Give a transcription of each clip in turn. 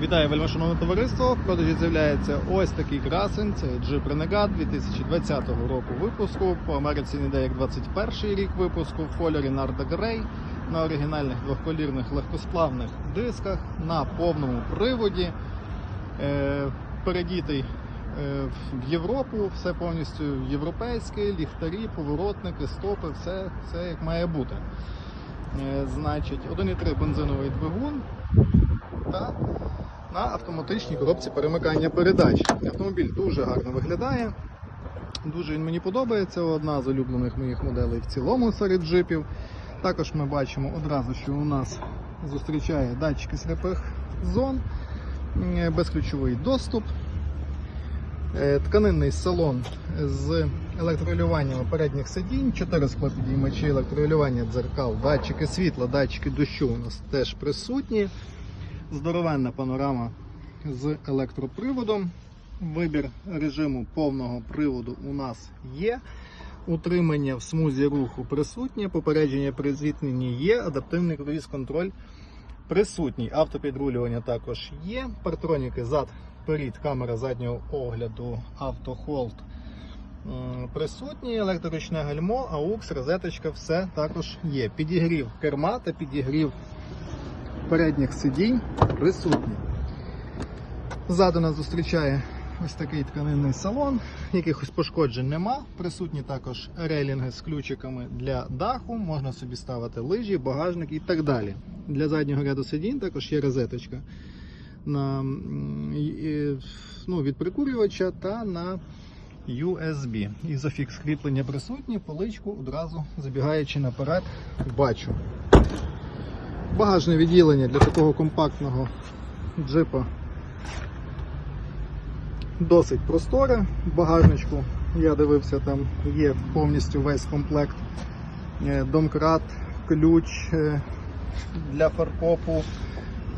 Вітаю вельмишановне товариство. В продажі з'являється ось такий красень. Це Jeep Renegade 2020 року випуску. По Америці не йде як 21 рік випуску в кольорі Narda Grey на оригінальних двохколірних легкосплавних дисках на повному приводі. Е, передітий е, в Європу, все повністю європейське, ліхтарі, поворотники, стопи, все, все як має бути. Е, Значить, 1,3 бензиновий двигун та на автоматичній коробці перемикання передач. Автомобіль дуже гарно виглядає. Дуже він мені подобається. Одна з улюблених моїх моделей в цілому серед джипів. Також ми бачимо одразу, що у нас зустрічає датчики сліпих зон, е, безключовий доступ, е, тканинний салон з електролюванням передніх сидінь, 4 склопідіймачі електролювання дзеркал, датчики світла, датчики дощу у нас теж присутні. Здоровенна панорама з електроприводом. Вибір режиму повного приводу у нас є. Утримання в смузі руху присутнє, попередження при зіткненні є, адаптивний круїз контроль присутній. Автопідрулювання також є. Партроніки зад, перед, камера заднього огляду, автохолд присутні, електроручне гальмо, AUX, розеточка, все також є. Підігрів керма та підігрів передніх сидінь присутні. Ззаду нас зустрічає ось такий тканинний салон, якихось пошкоджень нема. Присутні також рейлінги з ключиками для даху, можна собі ставити лижі, багажник і так далі. Для заднього ряду сидінь також є розеточка на, ну, від прикурювача та на USB. Ізофікс кріплення присутні, поличку одразу забігаючи наперед, бачу. Багажне відділення для такого компактного джипа досить просторе. Багажничку я дивився, там є повністю весь комплект. Е, Домкрат, ключ е, для фаркопу,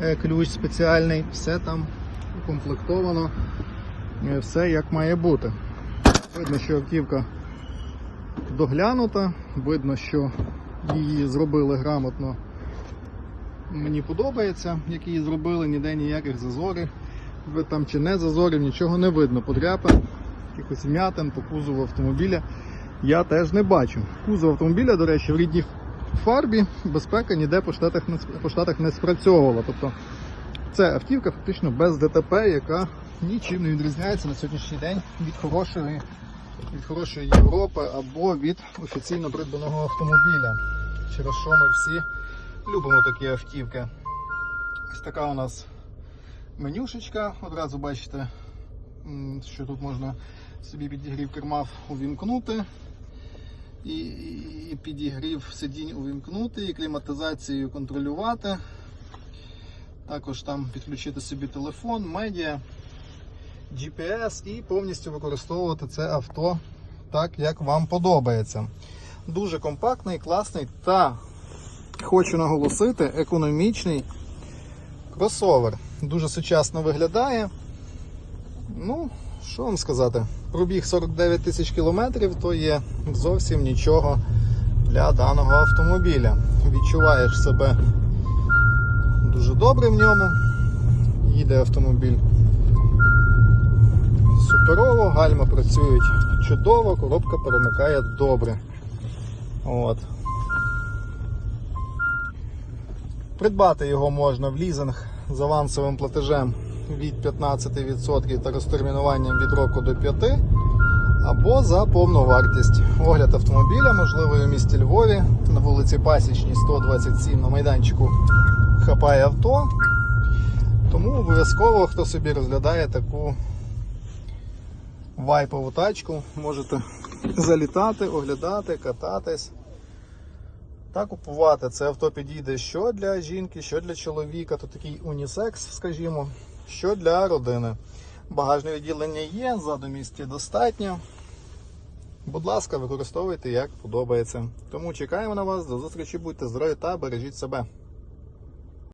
е, ключ спеціальний, все там укомплектовано, все як має бути. Видно, що автівка доглянута, видно, що її зробили грамотно мені подобається, як її зробили, ніде ніяких зазорів. Там чи не зазорів, нічого не видно. Подряпин, якихось вмятин по кузову автомобіля я теж не бачу. Кузов автомобіля, до речі, в рідній фарбі безпека ніде по штатах не, по штатах не спрацьовувала. Тобто це автівка фактично без ДТП, яка нічим не відрізняється на сьогоднішній день від хорошої, від хорошої Європи або від офіційно придбаного автомобіля. Через що ми всі любимо такі автівки. Ось така у нас менюшечка. Одразу бачите, що тут можна собі підігрів керма увімкнути. І, і підігрів сидінь увімкнути, і кліматизацію контролювати. Також там підключити собі телефон, медіа, GPS і повністю використовувати це авто так, як вам подобається. Дуже компактний, класний та хочу наголосити, економічний кросовер. Дуже сучасно виглядає. Ну, що вам сказати? Пробіг 49 тисяч кілометрів, то є зовсім нічого для даного автомобіля. Відчуваєш себе дуже добре в ньому. Їде автомобіль суперово, гальма працюють чудово, коробка перемикає добре. От. Придбати його можна в лізинг з авансовим платежем від 15% та розтермінуванням від року до 5%, або за повну вартість. Огляд автомобіля можливий у місті Львові на вулиці Пасічній 127 на майданчику хапає авто. Тому обов'язково, хто собі розглядає таку вайпову тачку, можете залітати, оглядати, кататись та купувати. Це авто підійде що для жінки, що для чоловіка, то такий унісекс, скажімо, що для родини. Багажне відділення є, ззаду місця достатньо. Будь ласка, використовуйте як подобається. Тому чекаємо на вас. До зустрічі, будьте здорові та бережіть себе.